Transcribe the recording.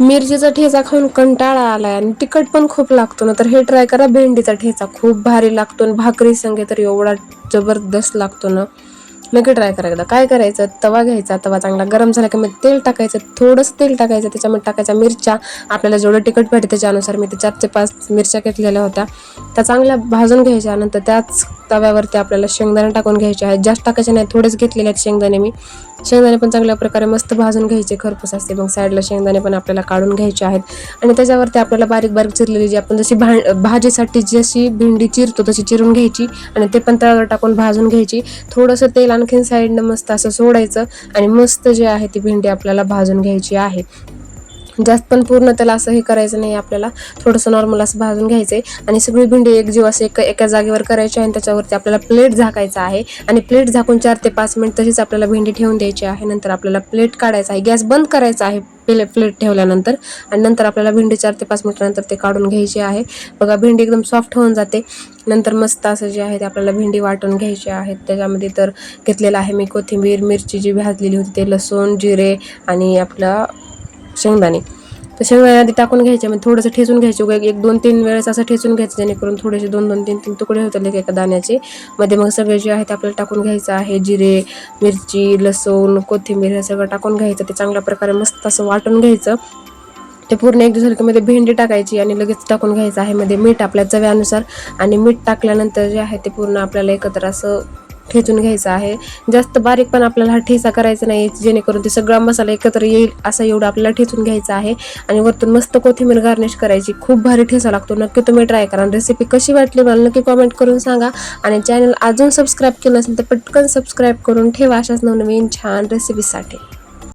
मिरचीचा ठेचा खाऊन कंटाळा आलाय आणि तिखट पण खूप लागतो ना तर हे ट्राय करा. भेंडीचा ठेचा खूप भारी लागतो आणि भाकरी संगे तर एवढा जबरदस्त लागतो ना. नक्की ट्राय करा एकदा. काय करायचं? तवा घ्यायचा. तवा चांगला गरम झाला की मग तेल टाकायचं. थोडंसं तेल टाकायचं. त्याच्यामध्ये टाकायच्या मिरच्या. आपल्याला जेवढं तिखट भेटते त्याच्यानुसार मी ते चार ते पाच मिरच्या घेतलेल्या होत्या. त्या चांगल्या भाजून घ्यायच्या. नंतर त्याच तव्यावरती आपल्याला शेंगदाणे टाकून घ्यायचे आहेत. जास्त टाकायचे नाही. थोडेच घेतलेले आहेत शेंगदाणे मी. शेंगदाणे पण चांगल्या प्रकारे मस्त भाजून घ्यायचे. खरपूस असते. मग साईडला शेंगदाणे पण आपल्याला काढून घ्यायचे आहेत. आणि त्याच्यावरती आपल्याला बारीक बारीक चिरलेली जी आपण जशी भा भाजीसाठी जशी भेंडी चिरतो तशी चिरून घ्यायची. आणि ते पण तव्यावर टाकून भाजून घ्यायची. थोडंसं तेल आणखीन साईडनं मस्त असं सोडायचं आणि मस्त जे आहे ती भेंडी आपल्याला भाजून घ्यायची आहे. जास्त पण पूर्ण त्याला असं हे करायचं नाही आपल्याला. थोडंसं नॉर्मल असं भाजून घ्यायचं आहे आणि सगळी भेंडी एक जीव असं एका एका जागेवर करायची आणि त्याच्यावरती आपल्याला प्लेट झाकायचा आहे. आणि प्लेट झाकून चार ते पाच मिनिट तशीच आपल्याला भेंडी ठेवून द्यायची आहे. नंतर आपल्याला प्लेट काढायचा आहे. गॅस बंद करायचा आहे प्ले प्लेट ठेवल्यानंतर. आणि नंतर आपल्याला भेंडी चार ते पाच मिनिटानंतर ते काढून घ्यायची आहे. बघा भेंडी एकदम सॉफ्ट होऊन जाते. नंतर मस्त असं जे आहे ते आपल्याला भेंडी वाटून घ्यायची आहेत त्याच्यामध्ये तर घेतलेलं आहे मी कोथिंबीर मिरची जी भाजलेली होती ते लसूण जिरे आणि आपलं शेंगदाणे. तर शेंगदाणे आधी टाकून घ्यायचे मग थोडंसं ठेचून घ्यायचे. एक दोन तीन वेळेस असं ठेचून घ्यायचं जेणेकरून थोडेसे दोन दोन तीन तीन तुकडे होतील एका दाण्याचे. मध्ये मग सगळे जे आहे ते आपल्याला टाकून घ्यायचं आहे. जिरे मिरची लसूण कोथिंबीर हे सगळं टाकून घ्यायचं. ते चांगल्या प्रकारे मस्त असं वाटून घ्यायचं. ते पूर्ण एक दिवसाला मध्ये भेंडी टाकायची आणि लगेच टाकून घ्यायचं आहे. मध्ये मीठ आपल्या चव्यानुसार आणि मीठ टाकल्यानंतर जे आहे ते पूर्ण आपल्याला एकत्र असं ठेचून घ्यायचं आहे. जास्त बारीक पण आपल्याला हा ठेचा करायचा नाही जेणेकरून ते सगळा मसाला एकत्र येईल असा एवढं आपल्याला ठेचून घ्यायचा आहे. आणि वरतून मस्त कोथिंबीर गार्निश करायची. खूप भारी ठेचा लागतो. नक्की तुम्ही ट्राय करा. रेसिपी कशी वाटली मला नक्की कॉमेंट करून सांगा. आणि चॅनल अजून सबस्क्राईब केलं असेल तर पटकन सबस्क्राईब करून ठेवा. अशाच नवनवीन छान रेसिपीसाठी